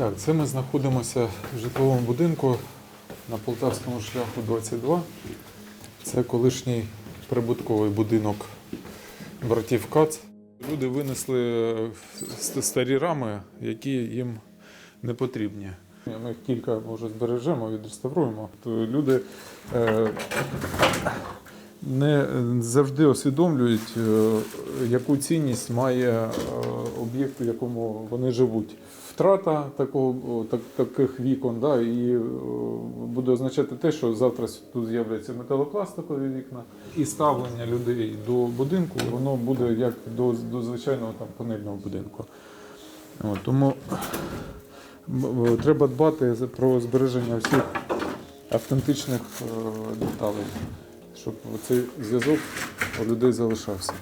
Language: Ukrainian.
Так, це ми знаходимося в житловому будинку на Полтавському шляху 22. Це колишній прибутковий будинок братів Кац. Люди винесли старі рами, які їм не потрібні. Ми їх кілька може збережемо, відреставруємо. То люди е, не завжди усвідомлюють, е, яку цінність має е, об'єкт, в якому вони живуть. Втрата такого, так, таких вікон да, і буде означати те, що завтра тут з'являться металопластикові вікна, і ставлення людей до будинку воно буде як до, до звичайного там, панельного будинку. От, тому треба дбати про збереження всіх автентичних е, деталей, щоб цей зв'язок у людей залишався.